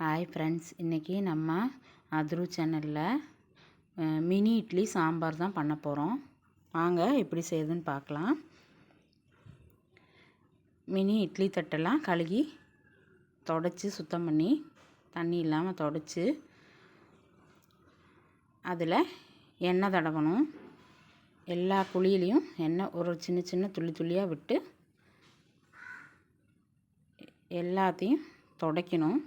Hi friends இன்றைக்கி நம்ம அதுரு சேனலில் மினி இட்லி சாம்பார் தான் பண்ண போகிறோம் வாங்க எப்படி செய்யுதுன்னு பார்க்கலாம். மினி இட்லி தட்டெல்லாம் கழுகி தொடச்சி சுத்தம் பண்ணி தண்ணி இல்லாமல் தொடச்சி அதில் எண்ணெய் தடவணும். எல்லா குழியிலையும் எண்ணெய் ஒரு சின்ன சின்ன துள்ளி துள்ளியாக விட்டு எல்லாத்தையும் துடைக்கணும்.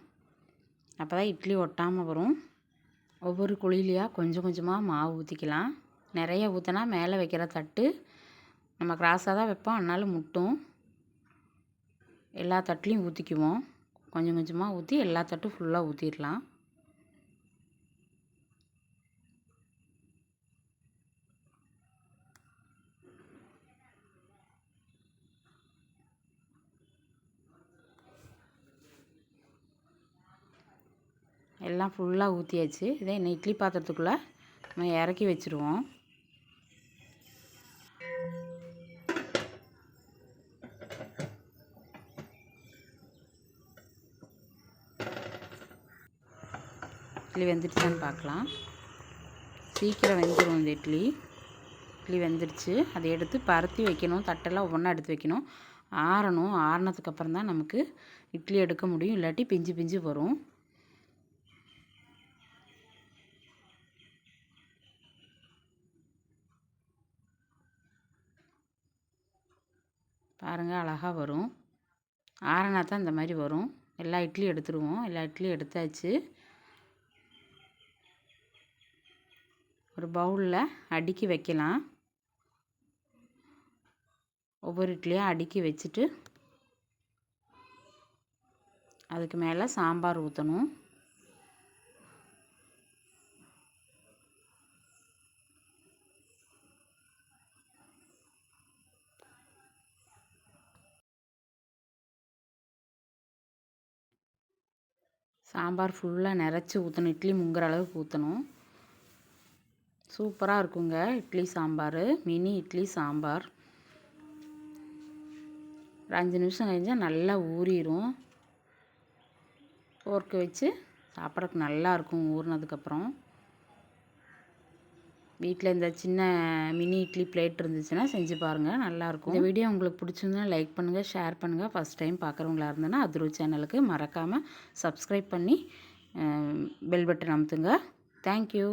அப்போ தான் இட்லி ஒட்டாமல் வரும். ஒவ்வொரு குழிலையாக கொஞ்சம் கொஞ்சமாக மாவு ஊற்றிக்கலாம் நிறைய ஊற்றினா மேலே வைக்கிற தட்டு நம்ம கிராஸாக தான் வைப்போம். அதனால் முட்டும். எல்லா தட்டுலேயும் ஊற்றிக்குவோம் கொஞ்சம் கொஞ்சமாக ஊற்றி எல்லா தட்டும் ஃபுல்லாக ஊற்றிடலாம் எல்லாம் ஃபுல்லாக ஊற்றியாச்சு இதே இன்னும் இட்லி பாத்திரத்துக்குள்ளே நம்ம இறக்கி வச்சுருவோம். இட்லி வெந்துடுச்சான்னு பார்க்கலாம். சீக்கிரம் வெந்துடும் இந்த இட்லி. இட்லி வெந்துடுச்சு அதை எடுத்து பருத்தி வைக்கணும். தட்டெல்லாம் ஒவ்வொன்றா எடுத்து வைக்கணும். ஆறணும். ஆறினதுக்கப்புறம் தான் நமக்கு இட்லி எடுக்க முடியும். இல்லாட்டி பிஞ்சு பிஞ்சு வரும். பாருங்கள் அழகாக வரும். ஆறனா தான் இந்த மாதிரி வரும். எல்லா இட்லியும் எடுத்துருவோம். எல்லா இட்லியும் எடுத்தாச்சு. ஒரு பவுலில் அடுக்கி வைக்கலாம். ஒவ்வொரு இட்லியாக அடுக்கி வச்சுட்டு அதுக்கு மேலே சாம்பார் ஊற்றணும் சாம்பார் ஃபுல்லாக நிறச்சி ஊற்றணும் இட்லி முங்குற அளவுக்கு ஊற்றணும் சூப்பராக இருக்குங்க இட்லி சாம்பார். மினி இட்லி சாம்பார். ஒரு அஞ்சு நிமிஷம் கழிஞ்சால் நல்லா ஊறிடும் போர்க்கு வச்சு சாப்பிட்றதுக்கு நல்லாயிருக்கும் ஊறினதுக்கப்புறம். வீட்டில் இந்த சின்ன மினி இட்லி பிளேட் இருந்துச்சுன்னா செஞ்சு பாருங்கள் நல்லாயிருக்கும். இந்த வீடியோ உங்களுக்கு பிடிச்சிருந்தா லைக் பண்ணுங்கள் ஷேர் பண்ணுங்கள் ஃபஸ்ட் டைம் பார்க்குறவங்களா இருந்ததுன்னா அதுரு சேனலுக்கு மறக்காமல் சப்ஸ்கிரைப் பண்ணி பெல் பட்டன் அமுத்துங்க. தேங்க்யூ